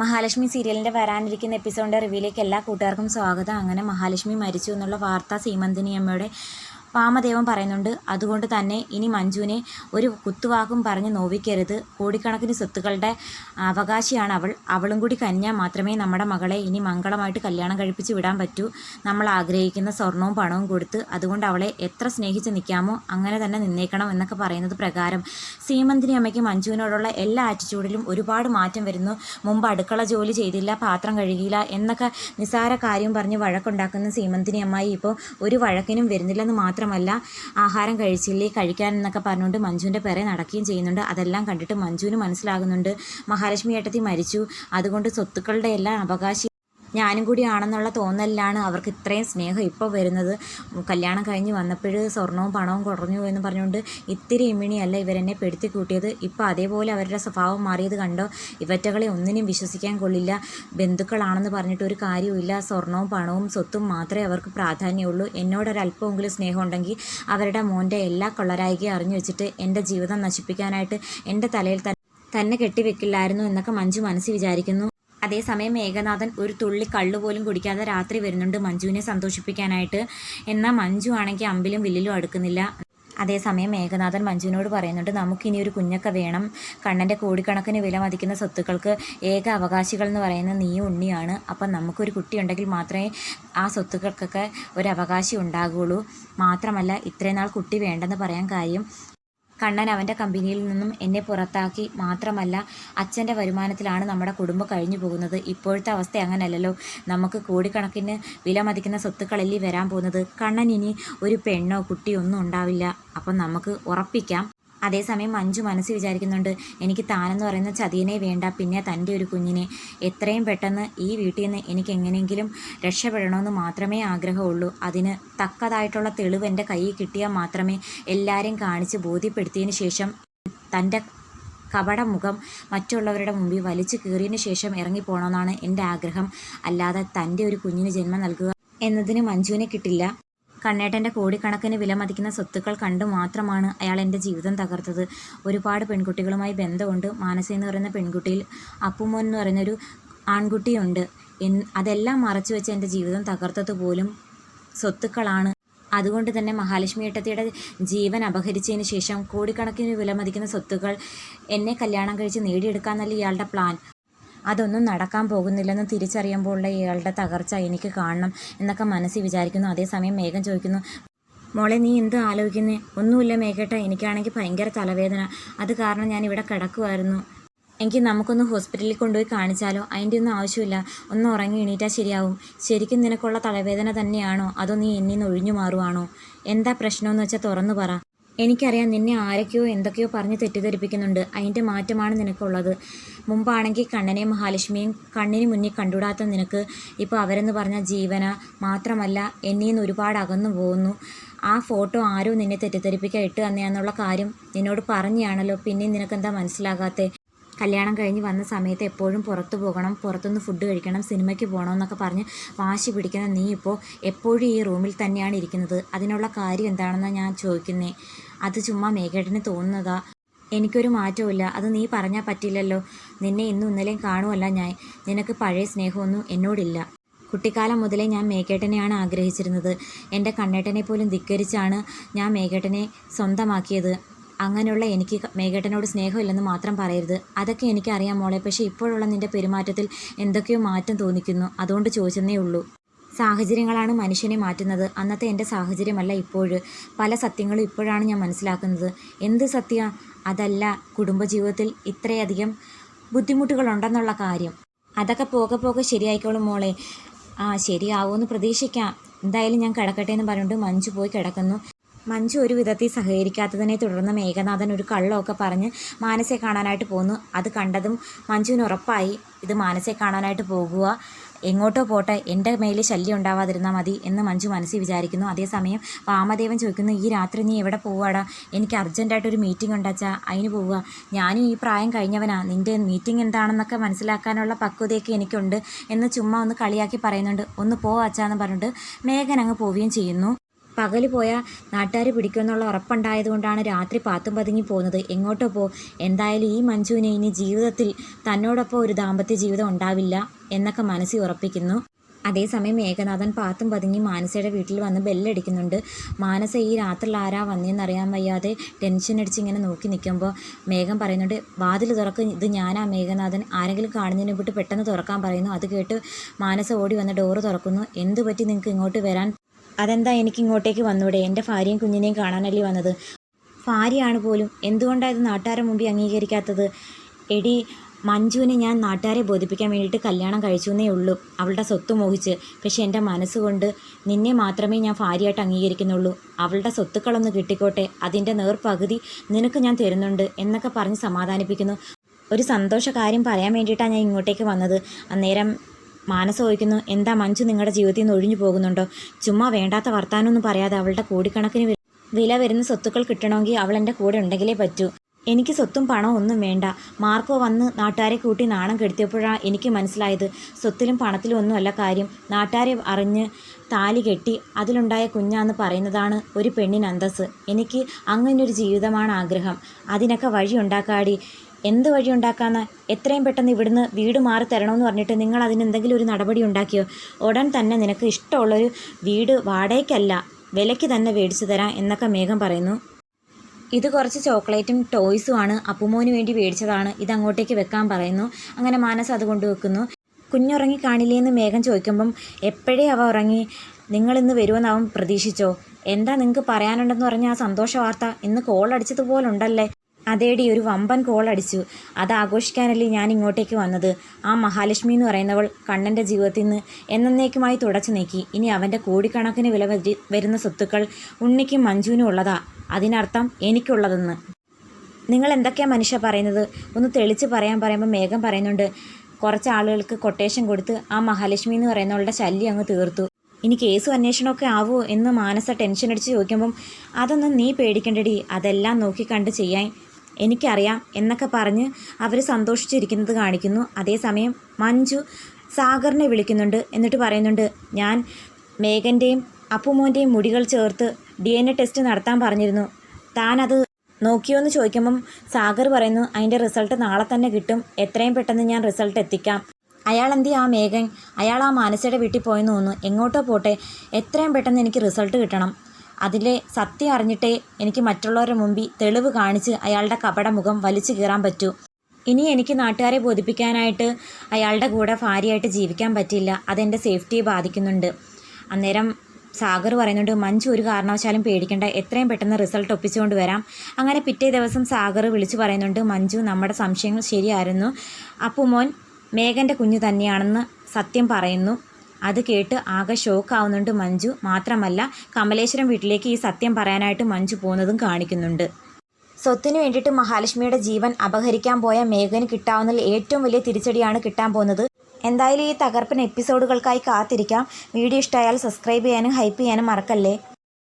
മഹാലക്ഷ്മി സീരിയലിന്റെ വരാനിരിക്കുന്ന എപ്പിസോഡിന്റെ റിവ്യൂയിലേക്ക് എല്ലാ കൂട്ടുകാർക്കും സ്വാഗതം. അങ്ങനെ മഹാലക്ഷ്മി മരിച്ചു എന്നുള്ള വാർത്ത സീമന്തിനി അമ്മയുടെ വാമദേവൻ പറയുന്നുണ്ട് അതുകൊണ്ട് തന്നെ ഇനി മഞ്ജുവിനെ ഒരു കുത്തുവാക്കും പറഞ്ഞ് നോവിക്കരുത്. കോടിക്കണക്കിന് സ്വത്തുക്കളുടെ അവകാശിയാണ് അവൾ. അവളും കൂടി കഴിഞ്ഞാൽ മാത്രമേ നമ്മുടെ മകളെ ഇനി മംഗളമായിട്ട് കല്യാണം കഴിപ്പിച്ച് വിടാൻ പറ്റൂ. നമ്മൾ ആഗ്രഹിക്കുന്ന സ്വർണവും പണവും കൊടുത്ത് അതുകൊണ്ട് അവളെ എത്ര സ്നേഹിച്ച് നിൽക്കാമോ അങ്ങനെ തന്നെ നിന്നേക്കണം എന്നൊക്കെ പറയുന്നത് പ്രകാരം സീമന്തിനി അമ്മയ്ക്ക് മഞ്ജുവിനോടുള്ള എല്ലാ ആറ്റിറ്റ്യൂഡിലും ഒരുപാട് മാറ്റം വരുന്നു. മുമ്പ് അടുക്കള ജോലി ചെയ്തില്ല പാത്രം കഴുകിയില്ല എന്നൊക്കെ നിസ്സാര കാര്യം പറഞ്ഞ് വഴക്കുണ്ടാക്കുന്ന സീമന്തിനി അമ്മായി ഇപ്പോൾ ഒരു വഴക്കിനും വരുന്നില്ലെന്ന് മാത്രമല്ല ആഹാരം കഴിച്ചില്ലേ കഴിക്കാൻ എന്നൊക്കെ പറഞ്ഞുകൊണ്ട് മഞ്ജുവിന്റെ പേരെ നടക്കുകയും ചെയ്യുന്നുണ്ട്. അതെല്ലാം കണ്ടിട്ട് മഞ്ജുവിന് മനസ്സിലാകുന്നുണ്ട്. മഹാലക്ഷ്മി ഏട്ടത്തി മരിച്ചു. അതുകൊണ്ട് സ്വത്തുക്കളുടെ എല്ലാം അവകാശി ഞാനും കൂടി ആണെന്നുള്ള തോന്നലിലാണ് അവർക്ക് ഇത്രയും സ്നേഹം ഇപ്പോൾ വരുന്നത്. കല്യാണം കഴിഞ്ഞ് വന്നപ്പോൾ സ്വർണവും പണവും കുറഞ്ഞു എന്ന് പറഞ്ഞുകൊണ്ട് ഇത്തിരി ഇമ്മിണിയല്ല ഇവരെന്നെ പെടുത്തി കൂട്ടിയത്. ഇപ്പോൾ അതേപോലെ അവരുടെ സ്വഭാവം മാറിയത് കണ്ടോ? ഇവറ്റകളെ ഒന്നിനും വിശ്വസിക്കാൻ കൊള്ളില്ല. ബന്ധുക്കളാണെന്ന് പറഞ്ഞിട്ട് ഒരു കാര്യവുമില്ല. സ്വർണവും പണവും സ്വത്തും മാത്രമേ അവർക്ക് പ്രാധാന്യമുള്ളൂ. എന്നോടൊരല്പമെങ്കിലും സ്നേഹം ഉണ്ടെങ്കിൽ അവരുടെ മോന്റെ എല്ലാ കൊള്ളരായികയും അറിഞ്ഞു വെച്ചിട്ട് എന്റെ ജീവിതം നശിപ്പിക്കാനായിട്ട് എന്റെ തലയിൽ തന്നെ തന്നെ കെട്ടിവെക്കില്ലായിരുന്നു എന്നൊക്കെ മഞ്ജു മനസ്സിൽ വിചാരിക്കുന്നു. അതേസമയം മേഘനാഥൻ ഒരു തുള്ളി കള്ളു പോലും കുടിക്കാതെ രാത്രി വരുന്നുണ്ട് മഞ്ജുവിനെ സന്തോഷിപ്പിക്കാനായിട്ട്. എന്നാൽ മഞ്ജു ആണെങ്കിൽ അമ്പിലും വില്ലിലും അടുക്കുന്നില്ല. അതേസമയം മേഘനാഥൻ മഞ്ജുവിനോട് പറയുന്നുണ്ട് നമുക്കിനി ഒരു കുഞ്ഞൊക്കെ വേണം. കണ്ണന്റെ കോടിക്കണക്കിന് വില മതിക്കുന്ന സ്വത്തുക്കൾക്ക് ഏക അവകാശികൾ എന്ന് പറയുന്ന നീയും ഉണ്ണിയാണ്. അപ്പം നമുക്കൊരു കുട്ടിയുണ്ടെങ്കിൽ മാത്രമേ ആ സ്വത്തുക്കൾക്കൊക്കെ ഒരു അവകാശി ഉണ്ടാകുള്ളൂ മാത്രമല്ല ഇത്രയും നാൾ കുട്ടി വേണ്ടെന്ന് പറയാൻ കാര്യം കണ്ണൻ അവന്റെ കമ്പനിയിൽ നിന്നും എന്നെ പുറത്താക്കി മാത്രമല്ല അച്ഛന്റെ വരുമാനത്തിലാണ് നമ്മുടെ കുടുംബം കഴിഞ്ഞു പോകുന്നത്. ഇപ്പോഴത്തെ അവസ്ഥ അങ്ങനല്ലല്ലോ. നമുക്ക് കോടിക്കണക്കിന് വില മതിക്കുന്ന സ്വത്തുക്കളല്ലേ വരാൻ പോകുന്നത്. കണ്ണൻ ഇനി ഒരു പെണ്ണോ കുട്ടിയോ ഒന്നും ഉണ്ടാവില്ല. അപ്പം നമുക്ക് ഉറപ്പിക്കാം. അതേസമയം മഞ്ജു മനസ്സ് വിചാരിക്കുന്നുണ്ട് എനിക്ക് താനെന്ന് പറയുന്ന ചതിയനെ വേണ്ട പിന്നെ തന്റെ ഒരു കുഞ്ഞിനെ. എത്രയും പെട്ടെന്ന് ഈ വീട്ടിൽ നിന്ന് എനിക്ക് എങ്ങനെയെങ്കിലും രക്ഷപ്പെടണമെന്ന് മാത്രമേ ആഗ്രഹമുള്ളൂ. അതിന് തക്കതായിട്ടുള്ള തെളിവ് എന്റെ കയ്യിൽ കിട്ടിയാൽ മാത്രമേ എല്ലാവരെയും കാണിച്ച് ബോധ്യപ്പെടുത്തിയതിന് ശേഷം തന്റെ കപട മുഖം മറ്റുള്ളവരുടെ മുമ്പിൽ വലിച്ചു കീറിയതിന് ശേഷം ഇറങ്ങിപ്പോണമെന്നാണ് എന്റെ ആഗ്രഹം. അല്ലാതെ തന്റെ ഒരു കുഞ്ഞിന് ജന്മം നൽകുക എന്നതിന് മഞ്ജുവിനെ കിട്ടില്ല. കണ്ണേട്ടന്റെ കോടിക്കണക്കിന് വില മതിക്കുന്ന സ്വത്തുക്കൾ കണ്ടു മാത്രമാണ് അയാൾ എന്റെ ജീവിതം തകർത്തത്. ഒരുപാട് പെൺകുട്ടികളുമായി ബന്ധമുണ്ട്. മാനസി എന്ന് പറയുന്ന പെൺകുട്ടിയിൽ അപ്പുമോൻ എന്ന് പറയുന്നൊരു ആൺകുട്ടിയുണ്ട്. എൻ അതെല്ലാം മറച്ചു വെച്ച് എന്റെ ജീവിതം തകർത്തത് പോലും സ്വത്തുക്കളാണ്. അതുകൊണ്ട് തന്നെ മഹാലക്ഷ്മി ഏട്ടത്തിയുടെ ജീവൻ അപഹരിച്ചതിന് ശേഷം കോടിക്കണക്കിന് വില മതിക്കുന്ന സ്വത്തുക്കൾ എന്നെ കല്യാണം കഴിച്ച് നേടിയെടുക്കാന്നല്ല ഇയാളുടെ പ്ലാൻ. അതൊന്നും നടക്കാൻ പോകുന്നില്ലെന്ന് തിരിച്ചറിയുമ്പോഴുള്ള ഇയാളുടെ തകർച്ച എനിക്ക് കാണണം എന്നൊക്കെ മനസ്സിൽ വിചാരിക്കുന്നു. അതേസമയം മേഘം ചോദിക്കുന്നു മോളെ നീ എന്ത് ആലോചിക്കുന്നേ? ഒന്നുമില്ല മേഘേട്ട എനിക്കാണെങ്കിൽ ഭയങ്കര തലവേദന. അത് കാരണം ഞാൻ ഇവിടെ കിടക്കുമായിരുന്നു എങ്കിൽ നമുക്കൊന്ന് ഹോസ്പിറ്റലിൽ കൊണ്ടുപോയി കാണിച്ചാലോ? അതിന്റെ ഒന്നും ആവശ്യമില്ല. ഒന്ന് ഉറങ്ങി എണീറ്റാൽ ശരിയാവും. ശരിക്കും നിനക്കുള്ള തലവേദന തന്നെയാണോ? അതോ നീ എന്നിൽ നിന്ന് ഒഴിഞ്ഞു മാറുവാണോ? എന്താ പ്രശ്നമെന്ന് വെച്ചാൽ തുറന്നു പറ. എനിക്കറിയാം നിന്നെ ആരൊക്കെയോ എന്തൊക്കെയോ പറഞ്ഞ് തെറ്റിദ്ധരിപ്പിക്കുന്നുണ്ട്. അതിന്റെ മാറ്റമാണ് നിനക്കുള്ളത്. മുമ്പാണെങ്കിൽ കണ്ണനെയും മഹാലക്ഷ്മിയും കണ്ണിന് മുന്നിൽ കണ്ടുകൂടാത്ത നിനക്ക് ഇപ്പോൾ അവരെന്ന് പറഞ്ഞ ജീവന മാത്രമല്ല എന്നിൽ നിന്ന് ഒരുപാട് അകന്നു പോകുന്നു. ആ ഫോട്ടോ ആരോ നിന്നെ തെറ്റിദ്ധരിപ്പിക്കാൻ ഇട്ട് തന്നെയാന്നുള്ള കാര്യം നിന്നോട് പറഞ്ഞാണല്ലോ പിന്നെ നിനക്കെന്താ മനസ്സിലാകാത്തേ? കല്യാണം കഴിഞ്ഞ് വന്ന സമയത്ത് എപ്പോഴും പുറത്തു പോകണം പുറത്തുനിന്ന് ഫുഡ് കഴിക്കണം സിനിമയ്ക്ക് പോകണം എന്നൊക്കെ പറഞ്ഞ് വാശി പിടിക്കുന്ന നീ ഇപ്പോൾ എപ്പോഴും ഈ റൂമിൽ തന്നെയാണ് ഇരിക്കുന്നത്. അതിനുള്ള കാര്യം എന്താണെന്ന് ഞാൻ ചോദിക്കുന്നേ. അത് ചുമ്മാ മേഘേട്ടന് തോന്നുന്നതാ. എനിക്കൊരു മാറ്റവുമില്ല. അത് നീ പറഞ്ഞാൽ പറ്റില്ലല്ലോ. നിന്നെ ഇന്നും ഇന്നലെയും കാണുമല്ല ഞാൻ. നിനക്ക് പഴയ സ്നേഹമൊന്നും എന്നോടില്ല. കുട്ടിക്കാലം മുതലേ ഞാൻ മേഘേട്ടനെയാണ് ആഗ്രഹിച്ചിരുന്നത്. എന്റെ കണ്ണേട്ടനെ പോലും ധിക്കരിച്ചാണ് ഞാൻ മേഘേട്ടനെ സ്വന്തമാക്കിയത്. അങ്ങനെയുള്ള എനിക്ക് മേഘേട്ടനോട് സ്നേഹമില്ലെന്ന് മാത്രം പറയരുത്. അതൊക്കെ എനിക്കറിയാം മോളെ. പക്ഷേ ഇപ്പോഴുള്ള നിന്റെ പെരുമാറ്റത്തിൽ എന്തൊക്കെയോ മാറ്റം തോന്നിക്കുന്നു. അതുകൊണ്ട് ചോദിച്ചെന്നേ ഉള്ളൂ. സാഹചര്യങ്ങളാണ് മനുഷ്യനെ മാറ്റുന്നത്. അന്നത്തെ എന്റെ സാഹചര്യമല്ല ഇപ്പോൾ പല സത്യങ്ങളും ഇപ്പോഴാണ് ഞാൻ മനസ്സിലാക്കുന്നത്. എന്ത് സത്യ? അതല്ല കുടുംബജീവിതത്തിൽ ഇത്രയധികം ബുദ്ധിമുട്ടുകളുണ്ടെന്നുള്ള കാര്യം. അതൊക്കെ പോകെ പോകെ ശരിയായിക്കോളും മോളെ. ആ ശരിയാവുമെന്ന് പ്രതീക്ഷിക്കാം. എന്തായാലും ഞാൻ കിടക്കട്ടെ എന്ന് പറഞ്ഞുകൊണ്ട് മഞ്ജു പോയി കിടക്കുന്നു. മഞ്ജു ഒരു വിധത്തിൽ സഹകരിക്കാത്തതിനെ തുടർന്ന് മേഘനാഥൻ ഒരു കള്ളമൊക്കെ പറഞ്ഞ് മാനസയെ കാണാനായിട്ട് പോന്നു. അത് കണ്ടതും മഞ്ജുവിന് ഉറപ്പായി. ഇത് മാനസയെ കാണാനായിട്ട് പോകുക എങ്ങോട്ടോ പോട്ടെ എന്റെ മേലെ ശല്യം ഉണ്ടാവാതിരുന്നാൽ മതി എന്ന് മഞ്ജു മനസ്സിൽ വിചാരിക്കുന്നു. അതേസമയം വാമദേവൻ ചോദിക്കുന്നു ഈ രാത്രി നീ എവിടെ പോവാടാ എനിക്ക് അർജന്റായിട്ടൊരു മീറ്റിംഗ് ഉണ്ടാച്ചാ അതിന് പോവുക. ഞാനും ഈ പ്രായം കഴിഞ്ഞവനാ. നിന്റെ മീറ്റിംഗ് എന്താണെന്നൊക്കെ മനസ്സിലാക്കാനുള്ള പക്വതയൊക്കെ എനിക്കുണ്ട് എന്ന് ചുമ്മാ ഒന്ന് കളിയാക്കി പറയുന്നുണ്ട്. ഒന്ന് പോ അച്ചാന്ന് പറഞ്ഞിട്ട് മേഘൻ അങ്ങ് പോവുകയും ചെയ്യുന്നു. പകൽ പോയാൽ നാട്ടുകാർ പിടിക്കുമെന്നുള്ള ഉറപ്പുണ്ടായതുകൊണ്ടാണ് രാത്രി പാത്തും പതുങ്ങി പോകുന്നത്. എങ്ങോട്ടോ പോ. എന്തായാലും ഈ മഞ്ജുവിനെ ഇനി ജീവിതത്തിൽ തന്നോടൊപ്പം ഒരു ദാമ്പത്യ ജീവിതം ഉണ്ടാവില്ല എന്നൊക്കെ മനസ്സിൽ ഉറപ്പിക്കുന്നു. അതേസമയം ഏകനാഥൻ പാത്തും പതുങ്ങി മാനസയുടെ വീട്ടിൽ വന്ന് ബെല്ലടിക്കുന്നുണ്ട്. മാനസ ഈ രാത്രിയിൽ ആരാ വന്നതെന്നറിയാൻ വയ്യാതെ ടെൻഷൻ അടിച്ച് ഇങ്ങനെ നോക്കി നിൽക്കുമ്പോൾ മേഘം പറയുന്നുണ്ട് വാതിൽ തുറക്ക്. ഇത് ഞാനാ മേഘനാഥൻ. ആരെങ്കിലും കാണുന്നതിനെ വിട്ട് പെട്ടെന്ന് തുറക്കാൻ പറയുന്നു. അത് കേട്ട് മാനസ ഓടി വന്ന് ഡോറ് തുറക്കുന്നു. എന്തു പറ്റി നിങ്ങൾക്ക് ഇങ്ങോട്ട് വരാൻ അതെന്താ എനിക്ക് ഇങ്ങോട്ടേക്ക് വന്നൂടെ? എന്റെ ഭാര്യയും കുഞ്ഞിനെയും കാണാനല്ലേ വന്നത്? ഭാര്യയാണ് പോലും എന്തുകൊണ്ടാണ് ഇത് നാട്ടുകാരുടെ മുമ്പിൽ അംഗീകരിക്കാത്തത്? എടി മഞ്ജുവിനെ ഞാൻ നാട്ടുകാരെ ബോധിപ്പിക്കാൻ വേണ്ടിയിട്ട് കല്യാണം കഴിച്ചു എന്നേ ഉള്ളൂ അവളുടെ സ്വത്ത് മോഹിച്ച്. പക്ഷേ എന്റെ മനസ്സുകൊണ്ട് നിന്നെ മാത്രമേ ഞാൻ ഭാര്യയായിട്ട് അംഗീകരിക്കുന്നുള്ളൂ. അവളുടെ സ്വത്തുക്കളൊന്ന് കിട്ടിക്കോട്ടെ അതിന്റെ നേർപകുതി നിനക്ക് ഞാൻ തരുന്നുണ്ട് എന്നൊക്കെ പറഞ്ഞ് സമാധാനിപ്പിക്കുന്നു. ഒരു സന്തോഷ കാര്യം പറയാൻ വേണ്ടിയിട്ടാണ് ഞാൻ ഇങ്ങോട്ടേക്ക് വന്നത്. അന്നേരം മാനസ ചോദിക്കുന്നു എന്താ മഞ്ജു നിങ്ങളുടെ ജീവിതത്തിൽ നിന്ന് ഒഴിഞ്ഞു പോകുന്നുണ്ടോ? ചുമ്മാ വേണ്ടാത്ത വർത്താനമൊന്നും പറയാതെ അവളുടെ കോടിക്കണക്കിന് വില വരുന്ന സ്വത്തുക്കൾ കിട്ടണമെങ്കിൽ അവൾ എന്റെ കൂടെ ഉണ്ടെങ്കിലേ പറ്റൂ. എനിക്ക് സ്വത്തും പണവും ഒന്നും വേണ്ട. മാർക്കോ വന്ന് നാട്ടുകാരെ കൂട്ടി നാണം കെടുത്തിയപ്പോഴാണ് എനിക്ക് മനസ്സിലായത്. സ്വത്തിലും പണത്തിലും ഒന്നുമല്ല കാര്യം. നാട്ടുകാരെ അറിഞ്ഞ് താലി കെട്ടി അതിലുണ്ടായ കുഞ്ഞാന്ന് പറയുന്നതാണ് ഒരു പെണ്ണിന് അന്തസ് എനിക്ക് അങ്ങനൊരു ജീവിതമാണ് ആഗ്രഹം. അതിനൊക്കെ വഴി ഉണ്ടാക്കാടി എന്ത് വഴി ഉണ്ടാക്കാമെന്ന് എത്രയും പെട്ടെന്ന് ഇവിടുന്ന് വീട് മാറി തരണമെന്ന് പറഞ്ഞിട്ട് നിങ്ങൾ അതിന് എന്തെങ്കിലും ഒരു നടപടി ഉണ്ടാക്കിയോ? ഉടൻ തന്നെ നിനക്ക് ഇഷ്ടമുള്ളൊരു വീട് വാടകയ്ക്കല്ല വിലയ്ക്ക് തന്നെ മേടിച്ചു തരാം എന്നൊക്കെ മേഘം പറയുന്നു. ഇത് കുറച്ച് ചോക്ലേറ്റും ടോയ്സുമാണ് അപ്പുമോന് വേണ്ടി മേടിച്ചതാണ്. ഇത് അങ്ങോട്ടേക്ക് വെക്കാൻ പറയുന്നു. അങ്ങനെ മാനസ് അത് കൊണ്ടുവെക്കുന്നു. കുഞ്ഞുറങ്ങി കാണില്ലേന്ന് മേഘം ചോദിക്കുമ്പം എപ്പോഴേ അവ ഉറങ്ങി? നിങ്ങളിന്ന് വരുമെന്ന് അവൻ പ്രതീക്ഷിച്ചോ? എന്താ നിങ്ങൾക്ക് പറയാനുണ്ടെന്ന് പറഞ്ഞ ആ സന്തോഷ വാർത്ത? ഇന്ന് കോൾ അടിച്ചതുപോലുണ്ടല്ലേ? അതേടി ഒരു വമ്പൻ കോൾ അടിച്ചു. അത് ആഘോഷിക്കാനല്ലേ ഞാൻ ഇങ്ങോട്ടേക്ക് വന്നത്. ആ മഹാലക്ഷ്മി എന്ന് പറയുന്നവൾ കണ്ണന്റെ ജീവിതത്തിൽ നിന്ന് എന്നേക്കുമായി തുടച്ചു നീക്കി. ഇനി അവന്റെ കോടിക്കണക്കിന് വില വരി- വരുന്ന സ്വത്തുക്കൾ ഉണ്ണിക്കും മഞ്ജുവിനും ഉള്ളതാ. അതിനർത്ഥം എനിക്കുള്ളതെന്ന്. നിങ്ങൾ എന്തൊക്കെയാണ് മനുഷ്യ പറയുന്നത്? ഒന്ന് തെളിച്ച് പറയാൻ പറയുമ്പോൾ മേഘം പറയുന്നുണ്ട് കുറച്ച് ആളുകൾക്ക് കൊട്ടേഷൻ കൊടുത്ത് ആ മഹാലക്ഷ്മി എന്ന് പറയുന്നവളുടെ ശല്യം അങ്ങ് തീർത്തു. ഇനി കേസ് അന്വേഷണമൊക്കെ ആവുമോ എന്ന് മാനസ ടെൻഷൻ അടിച്ച് ചോദിക്കുമ്പം അതൊന്നും നീ പേടിക്കണ്ടടി. അതെല്ലാം നോക്കിക്കണ്ട് ചെയ്യാൻ എനിക്കറിയാം എന്നൊക്കെ പറഞ്ഞ് അവർ സന്തോഷിച്ചിരിക്കുന്നത് കാണിക്കുന്നു. അതേസമയം മഞ്ജു സാഗറിനെ വിളിക്കുന്നുണ്ട്. എന്നിട്ട് പറയുന്നുണ്ട് ഞാൻ മേഘന്റെയും അപ്പുമോന്റെയും മുടികൾ ചേർത്ത് ഡി എൻ എ ടെസ്റ്റ് നടത്താൻ പറഞ്ഞിരുന്നു. താനത് നോക്കിയോ എന്ന് ചോദിക്കുമ്പം സാഗർ പറയുന്നു അതിന്റെ റിസൾട്ട് നാളെ തന്നെ കിട്ടും. എത്രയും പെട്ടെന്ന് ഞാൻ റിസൾട്ട് എത്തിക്കാം. അയാൾ എന്തി ആ മേഘൻ? അയാൾ ആ മാനസയുടെ വീട്ടിൽ പോയെന്ന് തോന്നുന്നു. എങ്ങോട്ടോ പോട്ടെ. എത്രയും പെട്ടെന്ന് എനിക്ക് റിസൾട്ട് കിട്ടണം. അതിലെ സത്യം അറിഞ്ഞിട്ടേ എനിക്ക് മറ്റുള്ളവരുടെ മുമ്പിൽ തെളിവ് കാണിച്ച് അയാളുടെ കപട മുഖം വലിച്ചു കീറാൻ പറ്റൂ. ഇനി എനിക്ക് നാട്ടുകാരെ ബോധിപ്പിക്കാനായിട്ട് അയാളുടെ കൂടെ ഭാര്യയായിട്ട് ജീവിക്കാൻ പറ്റില്ല. അതെന്റെ സേഫ്റ്റിയെ ബാധിക്കുന്നുണ്ട്. അന്നേരം സാഗർ പറയുന്നുണ്ട് മഞ്ജു ഒരു കാരണവശാലും പേടിക്കേണ്ട. എത്രയും പെട്ടെന്ന് റിസൾട്ട് ഒപ്പിച്ചുകൊണ്ട് വരാം. അങ്ങനെ പിറ്റേ ദിവസം സാഗർ വിളിച്ചു പറയുന്നുണ്ട് മഞ്ജു നമ്മുടെ സംശയങ്ങൾ ശരിയായിരുന്നു. അപ്പുമോൻ മേഘന്റെ കുഞ്ഞു തന്നെയാണെന്ന് സത്യം പറയുന്നു. അത് കേട്ട് ആകെ ഷോക്ക് ആവുന്നുണ്ട് മഞ്ജു. മാത്രമല്ല കമലേശ്വരം വീട്ടിലേക്ക് ഈ സത്യം പറയാനായിട്ട് മഞ്ജു പോകുന്നതും കാണിക്കുന്നുണ്ട്. സ്വത്തിന് വേണ്ടിയിട്ട് മഹാലക്ഷ്മിയുടെ ജീവൻ അപഹരിക്കാൻ പോയ മേഘന് കിട്ടാവുന്നതിൽ ഏറ്റവും വലിയ തിരിച്ചടിയാണ് കിട്ടാൻ പോകുന്നത്. എന്തായാലും ഈ തകർപ്പൻ എപ്പിസോഡുകൾക്കായി കാത്തിരിക്കാം. വീഡിയോ ഇഷ്ടമായാൽ സബ്സ്ക്രൈബ് ചെയ്യാനും ഹൈപ്പ് ചെയ്യാനും മറക്കല്ലേ?